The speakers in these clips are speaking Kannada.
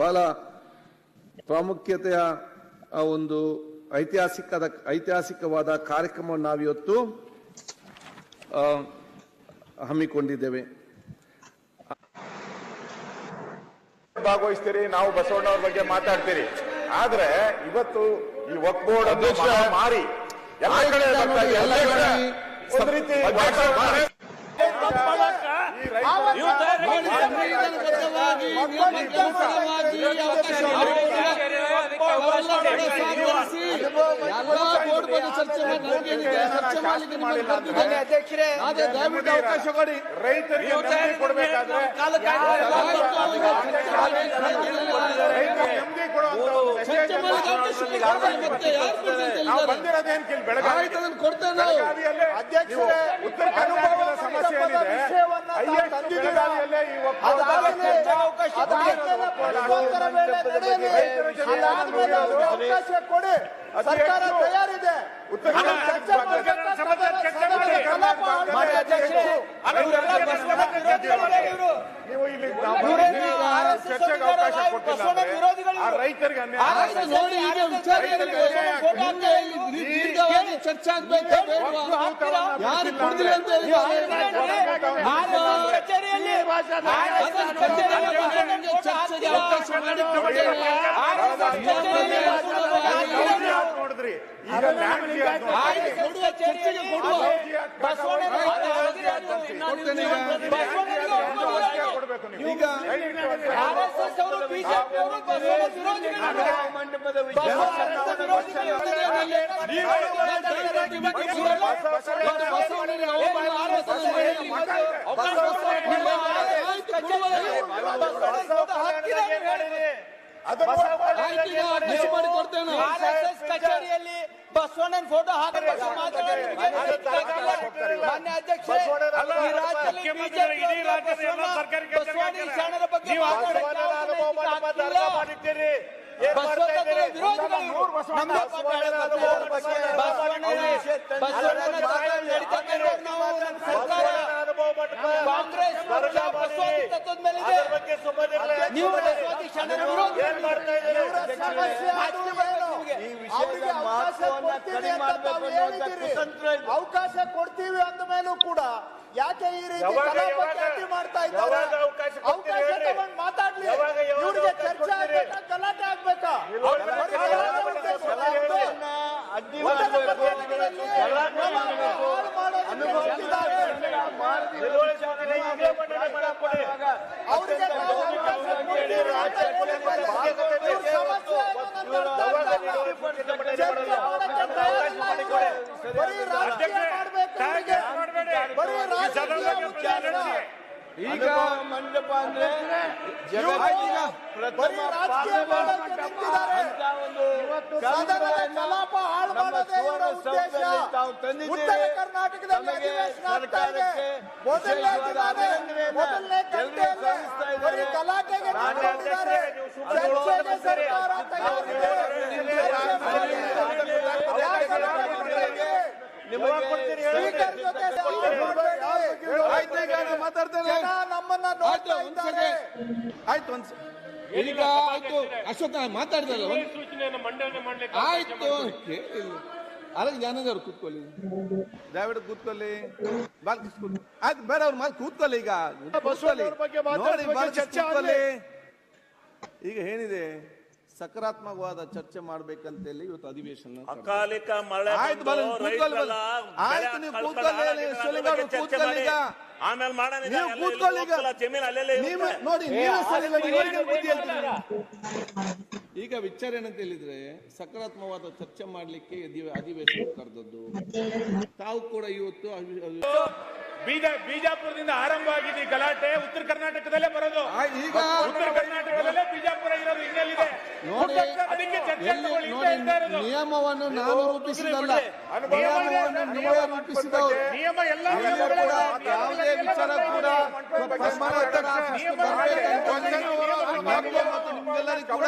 ಬಹಳ ಪ್ರಾಮುಖ್ಯತೆಯ ಆ ಒಂದು ಐತಿಹಾಸಿಕದ ಐತಿಹಾಸಿಕವಾದ ಕಾರ್ಯಕ್ರಮವನ್ನು ನಾವಿವತ್ತು ಹಮ್ಮಿಕೊಂಡಿದ್ದೇವೆ. ಭಾಗವಹಿಸ್ತೀರಿ ನಾವು ಬಸವಣ್ಣವ್ರ ಬಗ್ಗೆ ಮಾತಾಡ್ತೀರಿ. ಆದ್ರೆ ಇವತ್ತು ಈ ವಕ್ ಬೋರ್ಡ್ ಅಧ್ಯಕ್ಷ, ಮಾರಿ ಎಲ್ಲ ಕಡೆ ಒಂದ್ ರೀತಿ ಆದ್ರೆ ದಯವಿಟ್ಟು ಅವಕಾಶ ಕೊಡಿ ರೈತರಿಗೆ ಕೊಡಬೇಕಾದ್ರೆ? ಬಂದಿರೋದೇನ್ ಕೇಳಿ ಬೆಳಗಾವಿ ಆಯ್ತು ಅಧ್ಯಕ್ಷರೇ ಉತ್ತರ ಕರ್ನಾಟಕದ ಸಮಸ್ಯೆ ಏನಿದೆ ಬೆಳಗಾವಿಯಲ್ಲೇ ಈ ವಕ್ ಅವಕಾಶ ಕೊಡಿ ಸರ್ಕಾರ ತಯಾರಿದೆ ನೀವು ಇಲ್ಲಿ ಚರ್ಚೆಗೆ ಅವಕಾಶ ಕೊಟ್ಟಿಲ್ಲ ರೈತರಿಗೆ ಅನ್ಯಾಯ ಚರ್ಚೆ ಆಗ್ಬೇಕಾ? ಯಾರು ಅಂತ ಹೇಳಿ ಚರ್ಚೆಗೆ ಅವಕಾಶ ಮಾಡಿಕೊಡ್ತೇವೆ. ನೋಡಿದ್ರಿ ಈಗ ಕೊಡ್ಬೇಕು ನೀವು. ಈಗ RSS ಅವರು ಬಸವಣ್ಣ ವಿರೋಧಿಗಳು ಬಸವಣ್ಣ ವಿರೋಧಿಗಳು ಕಚೇರಿಯಲ್ಲಿ ಬಸವಣ್ಣನ ಫೋಟೋ ಮಾನ್ಯ ಅಧ್ಯಕ್ಷ ಈ ಬಗ್ಗೆ ಬಿಜೆಪಿ ಇಡೀ ರಾಜ್ಯದ ಎಲ್ಲ ಸರ್ಕಾರಿ ಕಚೇರಿ ಬಸವಣ್ಣ ಶರಣರ ಬಗ್ಗೆ ಬಸವಣ್ಣನ ಅನುಭವ ಮಾಡಿ ಮತ್ತೆ ಅರ್ಥ ಮಾಡಿದ್ದೀರಿ. ಏನ್ ಮಾಡ್ತಾ ಇದ್ದೀರಿ? ವಿರೋಧಿಗಳು ಇವರು. ನಮ್ದೇ ಬಸವಣ್ಣನ ಅನುಭವದ ಬಗ್ಗೆ ಬಸವಣ್ಣನ ಬಸವಣ್ಣನ ಜಾಗದಲ್ಲಿ ನಡೀತಕ್ಕಂಥ ನಾವು ನಮ್ಮ ಸರ್ಕಾರ ಬಸವಣ್ಣನ ಅನುಭವ ಮಂಟಪ ಕಾಂಗ್ರೆಸ್ ಪಕ್ಷ ಸ್ಮರಣ ಮಾಡಿ. ಬಸವಣ್ಣ ತತ್ವದ ಮೇಲಿದೆ ಅದ್ರ ಬಗ್ಗೆ ಸುಮ್ಮನಿರ್ಲಿ. ನೀವು ಬಸವಾದಿ ಶರಣರ ವಿರೋಧಿ ಏನ್ ಮಾಡ್ತಾ ಇದ್ದೀರಿ? ಅವಕಾಶ ಕೊಡ್ತೀವಿ. ಅವಕಾಶ ಅಂದ ಮೇಲೂ ಕೂಡ ಯಾಕೆ ಈ ರೀತಿ ಯಾವಾಗ- ಮಾಡ್ತಾ ಇದ್ದಾರೆ ಯಾವಾಗ ಅವಕಾಶ ಕೊಡ್ತೀರಿ ಅವಕಾಶ ಹೇಳ್ರಿ. ತಗೊಂಡು ಮಾತಾಡ್ಲಿ ಯಾವಾಗ- ಯಾವಾಗ ಇವ್ರಿಗೆ ಅವಕಾಶ ಚರ್ಚೆ ಕೊಡ್ತೀರಿ? ಆಗ್ಬೇಕಾ ಗಲಾಟೆ ಆಗ್ಬೇಕಾ ಇಲ್ವಲ್ಲ, ಬರೀ ಗಲಾಟೆ ಗಲಾಟೆ ಮಾಡ್ಬೇಕು. ಉದ್ದೇಶ ಹೇಳ್ರಿ. ಅಡ್ಡಿ ಪತ್ರಿಕೆಗಳಲ್ಲಿ ಹಾಳು ಮಾಡೋದಕ್ಕೆ ಹೊರಟಿದ್ದಾರೆ. ತಿಳುವಳಿಕೆ ಮಂಡನೆ ಈಗಲೇ ಮಂಡನೆ ಮಾಡಕ್ ಕೊಡಿ. ಅವ್ರಿಗೆ ಕೊಡ್ತೀವಿ ಅಂತ ಹೇಳಿದ್ದಾರೆ. ಇವ್ರ ಸಮಸ್ಯೆ ಏನು ಅಂತ ಅರ್ಥ ಆಗ್ತಾ ಇಲ್ಲ. ಚರ್ಚೆ ಮಾಡಕ್ಕೆ ತಯಾರಿಲ್ಲ ಇವ್ರು. ಬರೀ ರಾಜಕೀಯ ಮಾಡ್ಬೇಕು ಇವ್ರಿಗೆ. ಬರೀ ರಾಜಕೀಯ ಉದ್ದೇಶ. ಈಗ ಮಂಟಪ ಅಂದ್ರೆ ಇವ್ರು ಪ್ರಥಮ ರಾಜಕೀಯ ಮಾಡೋಕೆ ನಿಂತಿದ್ದಾರೆ. ಸದನದ ಕಲಾಪ ಹಾಳು ಮಾಡ್ಬೇಡಿ. ಆಯ್ತು ನೋಡ್ತಾ ಇದ್ದಾರೆ. ಒಂದ್ ಈಗ ಅಶೋಕ್ ಮಾತಾಡಿದಲ್ಲ ಸೂಚನೆಯನ್ನು ಮಂಡನೆ ಮಾಡ್ಲಿಕ್ಕೆ ಆಯ್ತು ಅದಕ್ಕೆ ಜಾನದವ್ರು ಕೂತ್ಕೊಳ್ಳಿ. ದಯವಿಟ್ಟು ಕೂತ್ಕೊಳ್ಳಿ. ಬಾಲ್ ಆಯ್ತು ಬೇರೆ ಅವ್ರ ಮಾತು ಕೂತ್ಕೊಳ್ಳಿ ಈಗ. ಮಾತಾಡಿದ ಚರ್ಚೆ ಈಗ ಏನಿದೆ? ಸಕಾರಾತ್ಮಕವಾದ ಚರ್ಚೆ ಮಾಡ್ಬೇಕಂತೇಳಿ ಇವತ್ತು ಅಧಿವೇಶನ ಅಕಾಲಿಕ ಮಳೆ ಆಯ್ತು. ಆಯ್ತು ನೀವು ಕೂತ್ಕೊಳ್ಳಿ. ಆಮೇಲೆ ಮಾಡೋಣ. ನೀವು ಕೂತ್ಕೊಳ್ಳಿ ಜಮೀನು ನೀವು ನೋಡಿ ನೀವು ಸರಿ ಬುದ್ಧಿ ಹೇಳ್ತೀರಾ? ಈಗ ವಿಚಾರ ಏನಂತ ಹೇಳಿದ್ರೆ ಸಕಾರಾತ್ಮಕವಾದ ಚರ್ಚೆ ಮಾಡಲಿಕ್ಕೆ ಅಧಿ- ಅಧಿವೇಶನ ಕರೆದದ್ದು. ತಾವು ಕೂಡ ಇವತ್ತು ಬಿಜಾಪುರದಿಂದ ಅಭಿ- ಬೀಜ ಬೀಜಾಪುರದಿಂದ ಆರಂಭ ಆಗಿದೆ ಗಲಾಟೆ. ಉತ್ತರ ಕರ್ನಾಟಕದಲ್ಲೇ ಬರೋದು. ಈಗ ಉತ್ತರ ಕರ್ನಾಟಕದಲ್ಲೇ ಬಿಜಾಪುರ ಇರೋದು ಹಿನ್ನೆಲೆ ನೋಡಿ ಅದಕ್ಕೆ ಚರ್ಚೆ ಎಲ್ಲಿ ತಗೊಳ್ಳಿ ನೋಡಿ ಅಂತ ಹೇಳ್ತಾ ಇರೋದು. ನಿಯಮವನ್ನು ನಾನು ರೂಪಿಸಿದಲ್ಲ ನಿಯಮವನ್ನು ನೀವೇ ರೂಪಿಸಿದವರು ನಿಯಮ ಎಲ್ಲ. ಯಾವುದೇ ವಿಚಾರ ಕೂಡ ನನಗೆ ಮತ್ತು ನಿಮ್ಗೆಲ್ಲರಿಗೂ ಕೂಡ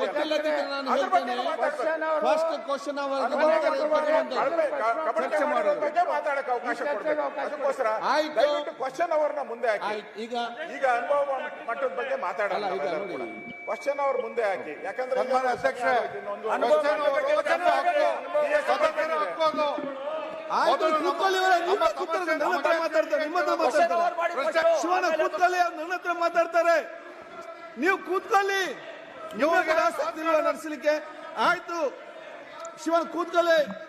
ಗೊತ್ತಿದೆ. ನಿಮಗೆ ನಾನು ಹೇಳ್ತೇನೆ. ಫಸ್ಟ್ ಕ್ವಶನ್ ಅವರ್ಗೆ ಚರ್ಚೆ ಮಾಡೋದು. ಮಾತಾಡಕ್ಕೆ ಅವಕಾಶ ಅದಕ್ಕೋಸ್ಕರ ಆಯ್ತು. ಕ್ವಶನ್ ಅವರ್ನ ಮುಂದೆ ಹಾಕಿ. ಈಗ ಈಗ ಅನುಭವ ಮಟ್ಟದ ಬಗ್ಗೆ ಮಾತಾಡಲ್ಲ ಅಲ್ಲ, ಈಗ ನೋಡಿ. ಕ್ವಶನ್ ಅವ್ರ ಮುಂದೆ ಹಾಕಿ. ಯಾಕಂದ್ರೆ ಹತ್ರ ಮಾತಾಡ್ತಾರೆ ಶಿವನ ಕೂತ್ಕೊಳ್ಳಿ ನನ್ನ ಹತ್ರ ಮಾತಾಡ್ತಾರೆ. ನೀವು ಕೂತ್ಕೊಳ್ಳಿ. ನಿಮಗೆ ನಡೆಸಲಿಕ್ಕೆ. ಆಯ್ತು. ಶಿವನ್ ಕೂತ್ಕೊಳ್ಳಿ.